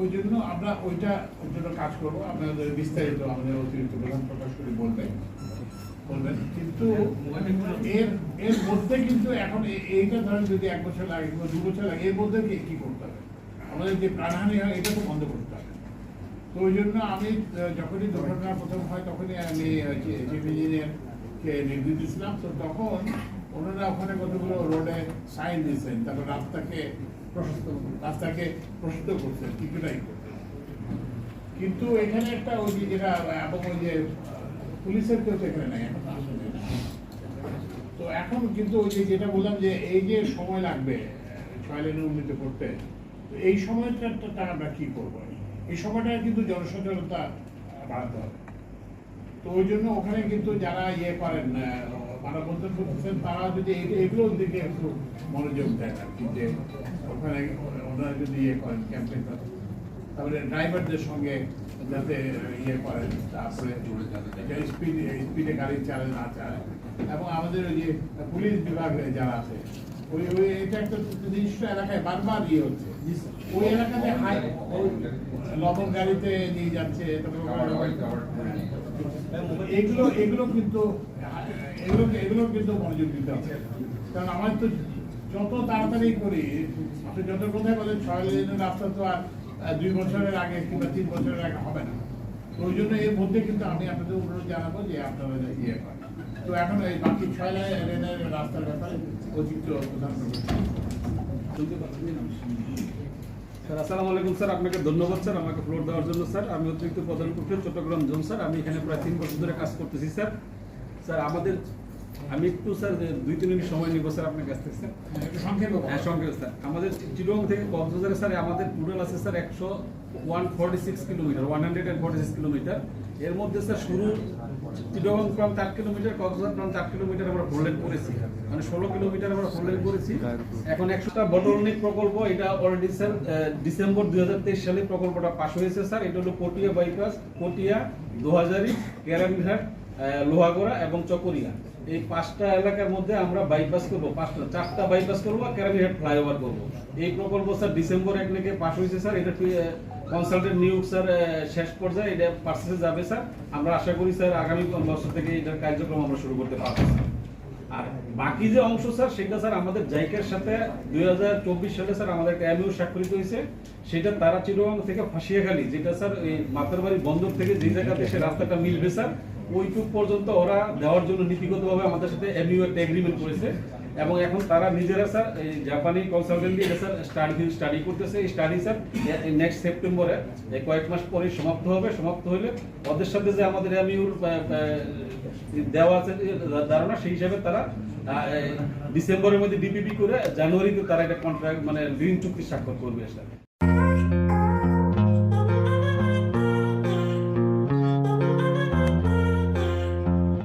ওই জন্য আমরা ওইটা জন্য কাজ করব। আপনাদের বিস্তারিত আমাদের অতিরিক্ত প্রধান বলবেন বলবেন। কিন্তু এর এর মধ্যে কিন্তু এখন এইটা ধরেন যদি এক বছর লাগে কিংবা দু বছর লাগে, এর মধ্যে কি কি করতে হবে? আমাদের যে প্রাণহানি হয়, এটা তো বন্ধ করতে হবে। তো ওই জন্য আমি যখনই দুর্ঘটনা প্রথম হয়, তখনই আমি চিফ ইঞ্জিনিয়ারকে নির্দেশ দিয়েছিলাম তো তখন ওনারা ওখানে কতগুলো রোডে সাইন দিয়েছেন, তারপর রাস্তাকে প্রশস্ত রাস্তাকে প্রশস্ত করছেন, কিছুটাই কিন্তু এখানে একটা ওই যে যেটা এবং ওই যে পুলিশের কেউ তো এখানে নাই, এখন আসলে তো এখন কিন্তু ওই যে যেটা বললাম যে এই যে সময় লাগবে ছয় লেনের উন্নীত করতে এই সময়টা আমরা কি করব? এই সময়টা কিন্তু জনসচেতনতা বাড়াতে হবে। তো ওই জন্য ওখানে কিন্তু যারা ইয়ে করেন করতেছেন তারা যদি এগুলোর দিকে একটু মনোযোগ দেন আর কি যে ওখানে ওনারা যদি ইয়ে করেন ড্রাইভারদের সঙ্গে যাতে ইয়ে করেন তারপরে স্পিড গাড়ি চালায় না এবং আমাদের ওই যে পুলিশ বিভাগে যারা আছে ওই ওই এটা একটা নির্দিষ্ট এলাকায় বারবার ইয়ে হচ্ছে ওই এলাকাতে লবণ গাড়িতে নিয়ে যাচ্ছে এগুলো এগুলো কিন্তু এগুলো এগুলো কিন্তু মনোযোগ দিতে হবে। কারণ আমার তো যত তাড়াতাড়ি করি, আপনি যত বলেন, ছয় লেনের রাস্তা তো আর দুই বছরের আগে কিংবা তিন বছরের আগে হবে না। তো ওই জন্য এর মধ্যে কিন্তু আমি আপনাদের অনুরোধ জানাব যে ইয়ে করেন। তো এখন এই বাকি ছয় লেনের রাস্তার ব্যাপারে প্রধান আপনাকে ধন্যবাদ, স্যার, আমাকে ফ্লোর দেওয়ার জন্য, স্যার। আমি অতিরিক্ত প্রধান প্রক্রিয়া চট্টগ্রাম জোন, স্যার। আমি এখানে প্রায় তিন বছর ধরে কাজ করতেছি, স্যার। স্যার আমাদের আমি একটু স্যার দুই তিন মিনিট সময় নিব স্যার আপনার কাছ থেকে স্যার। হ্যাঁ সঙ্গে স্যার। আমাদের চিরং থেকে কক্সবাজারে স্যার আমাদের টোটাল আছে স্যার একশো one forty six kilometre one hundred and forty six kilometre এর মধ্যে স্যার শুরু চিটগং প্রান্ত আট কিলোমিটার কক্সবাজার প্রান্ত আট কিলোমিটার আমরা করেছি। মানে ষোলো কিলোমিটার আমরা ফোর করেছি। এখন একশোটা বটলনিক প্রকল্প এটা অলরেডি স্যার ডিসেম্বর দুই হাজার তেইশ সালে প্রকল্পটা পাশ হয়েছে স্যার। এটা হলো পটিয়া বাইপাস পটিয়া দোহাজারি কেরামঘাট আহ, লোহাগড়া এবং চকরিয়া। এই পাঁচটা এলাকার মধ্যে আমরা বাইপাস করব। পাঁচটা, চারটা বাইপাস করব কেরামঘাট ফ্লাইওভার করব। এই প্রকল্প স্যার ডিসেম্বর এক নাকি পাশ হয়েছে স্যার। এটা কনসালটেন্ট নিয়োগ স্যার শেষ পর্যায়ে এটা পার্সেসে যাবে স্যার? আমরা আশা করি স্যার, আগামী বছর থেকে এটার কার্যক্রম আমরা শুরু করতে পারব। আর বাকি যে অংশ স্যার, সেটা স্যার আমাদের জাইকের সাথে দুই হাজার চব্বিশ সালে স্যার আমাদের একটা এমইউ স্বাক্ষরিত হয়েছে। সেটা তারা চিরং থেকে ফাঁসিয়াখালী, যেটা স্যার এই মাতারবাড়ি বন্দর থেকে যে জায়গাতে সে রাস্তাটা মিলবে স্যার ওইটুক পর্যন্ত ওরা দেওয়ার জন্য নীতিগতভাবে আমাদের সাথে এগ্রিমেন্ট করেছে। এবং এখন তারা নিজেরা স্যার এই জাপানি কনসালটেন্ট দিয়ে স্যার স্টাডি স্টাডি করতেছে। এই স্টাডি স্যার নেক্সট সেপ্টেম্বরে কয়েক মাস পরে সমাপ্ত হবে। সমাপ্ত হলে ওদের সাথে যে আমাদের এমইউর দেওয়া আছে ধারণা, সেই হিসাবে তারা ডিসেম্বরের মধ্যে ডিপিপি করে জানুয়ারিতে তারা একটা কন্ট্রাক্ট মানে ঋণ চুক্তি স্বাক্ষর করবে স্যার